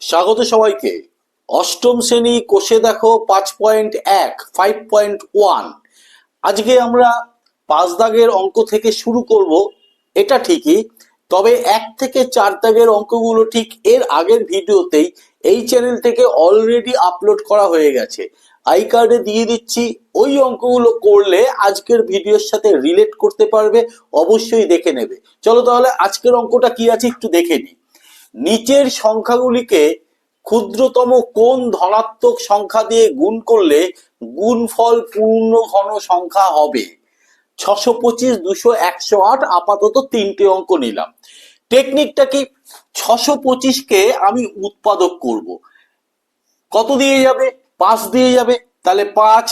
স্বাগত সবাইকে। অষ্টম শ্রেণি কোষে দেখো পাঁচ পয়েন্ট এক, ফাইভ পয়েন্ট ওয়ান। আজকে আমরা পাঁচ দাগের অঙ্ক থেকে শুরু করব। এটা ঠিকই, তবে এক থেকে চার দাগের অঙ্কগুলো ঠিক এর আগের ভিডিওতেই এই চ্যানেল থেকে অলরেডি আপলোড করা হয়ে গেছে। আই কার্ডে দিয়ে দিচ্ছি, ওই অঙ্কগুলো করলে আজকের ভিডিওর সাথে রিলেট করতে পারবে, অবশ্যই দেখে নেবে। চলো তাহলে আজকের অঙ্কটা কি আছে একটু দেখে নিই। নিচের সংখ্যাগুলিকে ক্ষুদ্রতম কোন ধনাত্মক সংখ্যা দিয়ে গুণ করলে গুণফল পূর্ণ ঘন সংখ্যা হবে। ছশো পঁচিশ, দুশো, একশো আট, আপাতত তিনটে অঙ্ক নিলাম। টেকনিকটা কি? ছশো পঁচিশকে আমি উৎপাদক করব। কত দিয়ে যাবে? পাঁচ দিয়ে যাবে। তাহলে পাঁচ,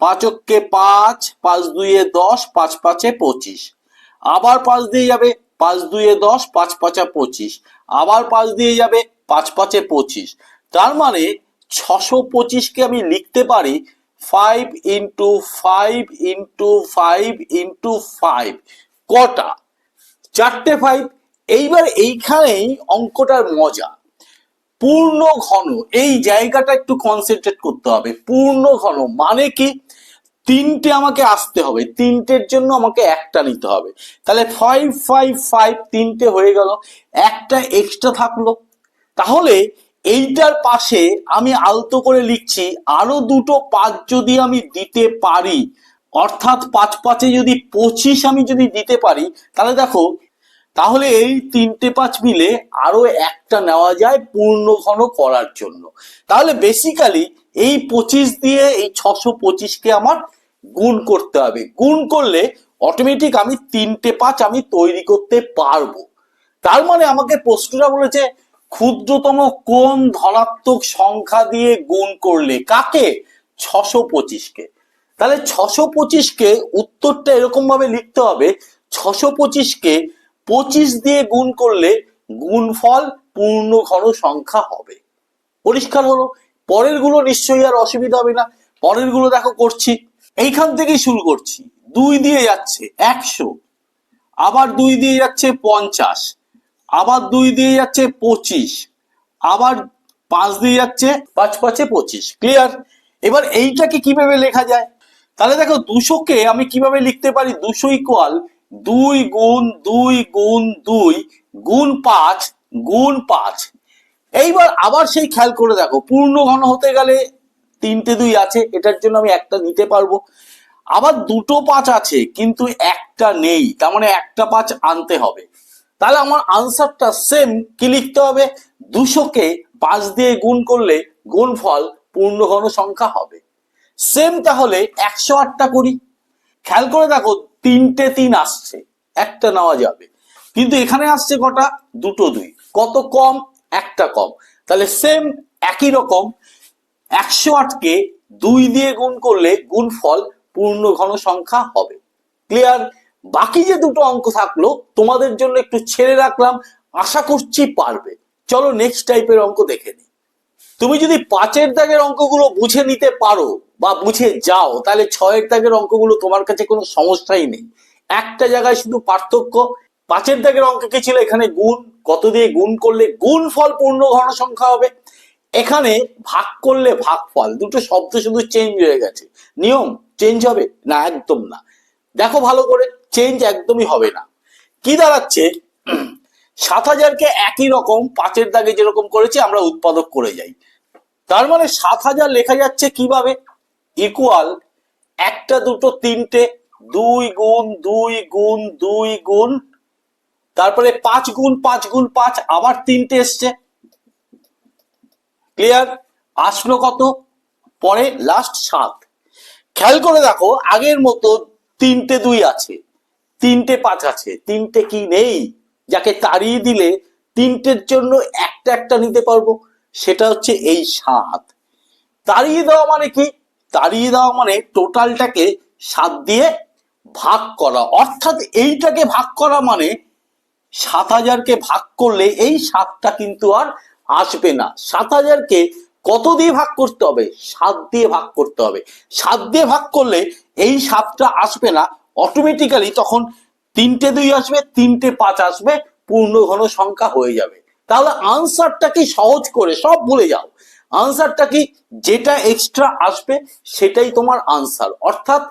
পাঁচককে পাঁচ পাঁচ দুইয়ে দশ, পাঁচ পাঁচে পঁচিশ। আবার পাঁচ দিয়ে যাবে। পাঁচ দুইয়ে দশ, পাঁচ পাঁচা পঁচিশ। আবার পাঁচ দিয়ে যাবে, পাঁচ পাঁচে পঁচিশ। তার মানে ছশো পঁচিশকে আমি লিখতে পারি five into five into five into five কটা? চারটে ফাইভ এইবার এইখানেই অঙ্কটার মজা। পূর্ণ ঘন, এই জায়গাটা একটু কনসেন্ট্রেট করতে হবে। পূর্ণ ঘন মানে কি? তিনটে আমাকে আসতে হবে, তিনটের জন্য আমাকে একটা নিতে হবে। তাহলে ফাইভ ফাইভ ফাইভ তিনটে হয়ে গেল, একটা এক্সট্রা থাকল। তাহলে এইটার পাশে আমি আলতো করে লিখছি, আরও দুটো পাঁচ যদি আমি দিতে পারি, অর্থাৎ পাঁচ পাঁচে যদি পঁচিশ আমি যদি দিতে পারি, তাহলে দেখো, তাহলে এই তিনটে পাঁচ মিলে আরও একটা নেওয়া যায় পূর্ণ ঘন করার জন্য। তাহলে বেসিক্যালি এই পঁচিশ দিয়ে এই ছশো পঁচিশকে আমার গুণ করতে হবে। গুণ করলে অটোমেটিক আমি তিনটে পাঁচ আমি তৈরি করতে পারব। তার মানে আমাকে প্রশ্নটা বলেছে, ক্ষুদ্রতম কোন ধনাত্মক সংখ্যা দিয়ে গুণ করলে? কাকে? ছশো পঁচিশকে। তাহলে ছশো পঁচিশকে উত্তরটা এরকম ভাবে লিখতে হবে, ছশো পঁচিশকে পঁচিশ দিয়ে গুণ করলে গুণফল পূর্ণ ঘন সংখ্যা হবে। পরিষ্কার হলো? পরেরগুলো নিশ্চয়ই আর অসুবিধা হবে না। পরেরগুলো দেখো করছি। এইখান থেকেই শুরু করছি। দুই দিয়ে যাচ্ছে একশো। আবার দুই দিয়ে যাচ্ছে পঞ্চাশ। আবার দুই দিয়ে যাচ্ছে পঁচিশ। আবার পাঁচ দিয়ে যাচ্ছে পাঁচ পাঁচে পঁচিশ। ক্লিয়ার এবার এইটাকে কীভাবে লেখা যায়? তাহলে দেখো দুশোকে আমি কীভাবে লিখতে পারি? দুশো ইকুয়াল দুই গুণ দুই গুণ দুই গুণ পাঁচ গুণ পাঁচ। এইবার আবার সেই খেয়াল করে দেখো, পূর্ণ ঘন হতে গেলে তিনটে দুই আছে, এটার জন্য আমি একটা নিতে পারব। আবার দুটো পাঁচ আছে, কিন্তু একটা নেই, তার মানে একটা পাঁচ আনতে হবে। তাহলে আমার আনসারটা সেম কি লিখতে হবে? দুশোকে পাঁচ দিয়ে গুণ করলে গুণফল পূর্ণ ঘন সংখ্যা হবে। সেম তাহলে একশো আটটা করি। খেয়াল করে দেখো, তিনটে তিন আসছে, একটা নেওয়া যাবে। কিন্তু এখানে আসছে কটা? দুটো দুই। কত কম? একটা কম। তাহলে সেম একই রকম, একশো আটকে দুই দিয়ে গুণ করলে গুণফল পূর্ণ ঘন সংখ্যা হবে। ক্লিয়ার বাকি যে দুটো অঙ্ক থাকল, তোমাদের জন্য একটু ছেড়ে রাখলাম, আশা করছি পারবে। চলো নেক্সট টাইপের অঙ্ক দেখে নিই। তুমি যদি পাঁচের দাগের অঙ্কগুলো বুঝে নিতে পারো বা বুঝে যাও, তাহলে ছয়ের দাগের অঙ্কগুলো তোমার কাছে কোনো সমস্যাই নেই। একটা জায়গায় শুধু পার্থক্য পাঁচের দাগের অঙ্ক কি ছিল? এখানে গুণ, কত দিয়ে গুণ করলে গুণ ফল পূর্ণ ঘন সংখ্যা হবে। এখানে ভাগ করলে ভাগ ফল, দুটো শব্দ শুধু চেঞ্জ হয়ে গেছে। নিয়ম চেঞ্জ হবে? না, একদম না। দেখো ভালো করে চেঞ্জ একদমই হবে না। কি দাঁড়াচ্ছে? সাত হাজারকে একই রকম, পাঁচের দাগে যেরকম করেছি, আমরা উৎপাদক করে যাই। তার মানে সাত হাজার লেখা যাচ্ছে কীভাবে? ইকুয়াল একটা দুটো তিনটে, দুই গুণ দুই গুণ দুই গুণ তারপরে পাঁচ গুণ পাঁচ গুণ, পাঁচ, আবার তিনটে এসছে। ক্লিয়ার আসলো কত? পরে লাস্ট সাত। খেয়াল করে দেখো, আগের মতো তিনটে দুই আছে, তিনটে পাঁচ আছে, তিনটে কি নেই? যাকে তাড়িয়ে দিলে তিনটের জন্য একটা একটা নিতে পারব, সেটা হচ্ছে এই সাত। তাড়িয়ে দেওয়া মানে কি? তাড়িয়ে দেওয়া মানে টোটালটাকে সাত দিয়ে ভাগ করা। অর্থাৎ এইটাকে ভাগ করা মানে সাত হাজারকে ভাগ করলে এই সাতটা কিন্তু আর আসবে না। সাত হাজারকে কত দিয়ে ভাগ করতে হবে? সাত দিয়ে ভাগ করতে হবে। সাত দিয়ে ভাগ করলে এই সাতটা আসবে না। অটোমেটিক্যালি তখন তিনটে দুই আসবে, তিনটে পাঁচ আসবে, পূর্ণ ঘন সংখ্যা হয়ে যাবে। তাহলে আনসারটা কি সহজ করে সব ভুলে যাও। আনসারটা কি যেটা এক্সট্রা আসবে সেটাই তোমার আনসার অর্থাৎ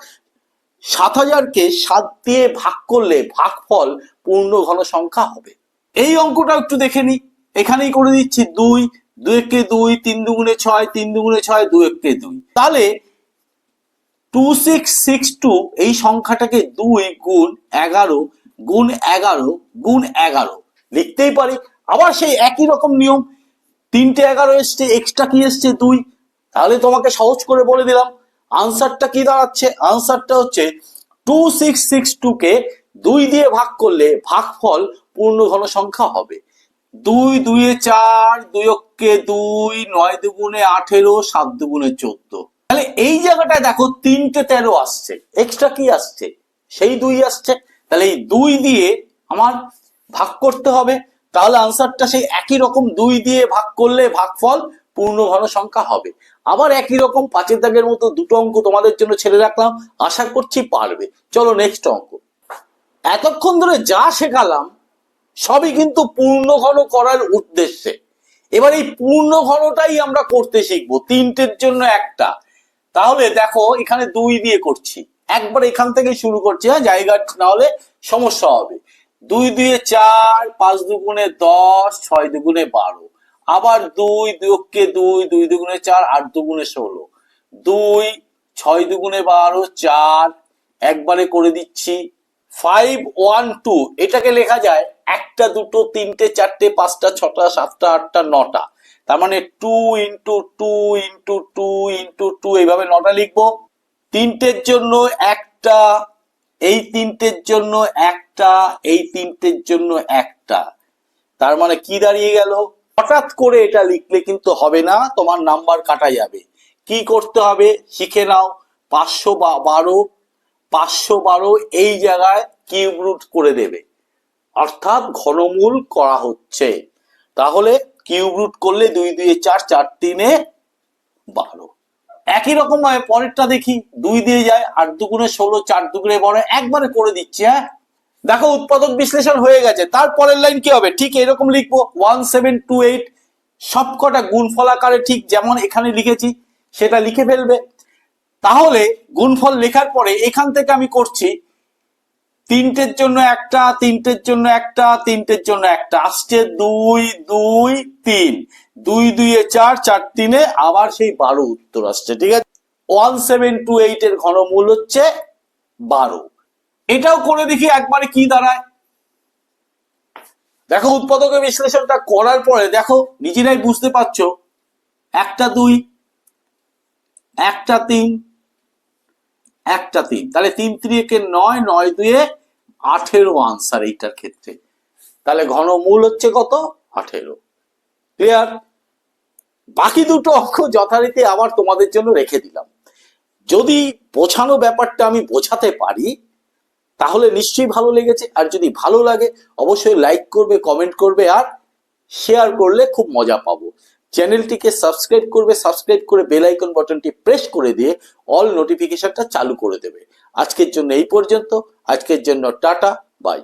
সাত হাজারকে সাত দিয়ে ভাগ করলে ভাগফল পূর্ণ ঘন সংখ্যা হবে। এই অঙ্কটা একটু দেখে নি এখানেই করে দিচ্ছি দুই দুই এককে দুই, তিন দুগুণে ছয়, তিন দুগুণে ছয়, দুই এককে দুই। তাহলে টু সিক্স সিক্স টু এই সংখ্যাটাকে দুই গুণ এগারো গুণ এগারো গুণ এগারো। লিখতেই পারি। আবার সেই একই রকম নিয়ম। তিনটে এগারো এসছে এক্সট্রা কি এসছে? দুই। তাহলে তোমাকে সহজ করে বলে দিলাম। আনসারটা কি দাঁড়াচ্ছে? আনসারটা হচ্ছে টু সিক্স সিক্স টু কে দুই দিয়ে ভাগ করলে ভাগফল পূর্ণ ঘন সংখ্যা হবে। দুই, দুইয়ে চার দুই অক্ষে দুই, নয় দুগুণে আঠেরো, সাত দুগুণে চোদ্দ। তাহলে এই জায়গাটায় দেখো তিনটে তেরো আসছে। এক্সট্রা কি আসছে? সেই দুই আসছে। তাহলে এই দুই দিয়ে আমার ভাগ করতে হবে। তাহলে আনসারটা সেই একই রকম দুই দিয়ে ভাগ করলে ভাগফল পূর্ণ ঘন সংখ্যা হবে। আবার একই রকম পাঁচের দাগের মতো দুটো অঙ্ক তোমাদের জন্য ছেড়ে রাখলাম। আশা করছি পারবে। চলো নেক্সট অঙ্ক। এতক্ষণ ধরে যা শেখালাম, সবই কিন্তু পূর্ণ ঘন করার উদ্দেশ্যে। এবার এই পূর্ণ ঘনটাই আমরা করতে শিখব, তিনটের জন্য একটা। তাহলে দেখো, এখানে দুই দিয়ে করছি। একবার এখান থেকে শুরু করছি হ্যাঁ জায়গা না হলে সমস্যা হবে। দুই দুয়ে চার, পাঁচ দুগুণে দশ, ছয় দুগুণে বারো। আবার দুই দুকে দুই দুই দুগুণে চার, আট দুগুণে ষোলো। দুই, ছয় দুগুণে বারো, চার, একবারে করে দিচ্ছি। ফাইভ ওয়ান টু এটাকে লেখা যায় একটা, দুটো, তিনটে, চারটে, পাঁচটা, ছটা, সাতটা, আটটা, নটা। তার মানে two into two into two into two এইভাবে নটা লিখব। তিনটের জন্য একটা, এই তিনটের জন্য একটা, এই তিনটের জন্য একটা। তার মানে কি দাঁড়িয়ে গেল? হঠাৎ করে এটা লিখলে কিন্তু হবে না, তোমার নাম্বার কাটা যাবে। কি করতে হবে? শিখে নাও। পাঁচশো বারো পাঁচশো বারো এই জায়গায় কিউব রুট করে দেবে। অর্থাৎ ঘনমূল করা হচ্ছে। তাহলে কিউব রুট করলে দুই দুই, চার চার, তিনে বারো। একই রকম ভাবে পরেরটা দেখি। দুই দিয়ে যায়, আট দুগুণে ষোলো, চার দুগুণে বারো, একবারে করে দিচ্ছি হ্যাঁ? দেখো উৎপাদক বিশ্লেষণ হয়ে গেছে। তার পরের লাইন কি হবে? ঠিক এরকম লিখব। ওয়ান সেভেন টু এইট সবকটা গুণফল আকারে ঠিক যেমন এখানে লিখেছি, সেটা লিখে ফেলবে। তাহলে গুণফল লেখার পরে এখান থেকে আমি করছি, তিনটের জন্য একটা, তিনটের জন্য একটা, তিনটের জন্য একটা। আসছে দুই দুই, তিন। দুই, দুইয়ে চার চার, তিনে আবার সেই বারো উত্তর আসছে, ঠিক আছে? ওয়ান সেভেন টু এইট এর ঘনমূল হচ্ছে বারো। এটাও করে দেখি একবারে কি দাঁড়ায়। দেখো উৎপাদকের বিশ্লেষণটা করার পরে, দেখো নিজেরাই বুঝতে পারছ, একটা দুই, একটা তিন একটা তিন। তাহলে তিন তিরিকে নয় নয় দুয়ে আঠেরো আনসার এইটার ক্ষেত্রে। তাহলে ঘনমূল হচ্ছে কত? আঠেরো। ক্লিয়ার বাকি দুটো অঙ্ক যথারীতি আবার তোমাদের জন্য রেখে দিলাম। যদি বোঝানো ব্যাপারটা আমি বোঝাতে পারি তাহলে নিশ্চয়ই ভালো লেগেছে। আর যদি ভালো লাগে, অবশ্যই লাইক করবে কমেন্ট করবে আর শেয়ার করলে খুব মজা পাবো। চ্যানেলটিকে সাবস্ক্রাইব করবে সাবস্ক্রাইব করে বেল আইকন বাটনটি প্রেস করে দিয়ে অল নোটিফিকেশনটা চালু করে দেবে। আজকের জন্য এই পর্যন্ত। আজকের জন্য টাটা বাই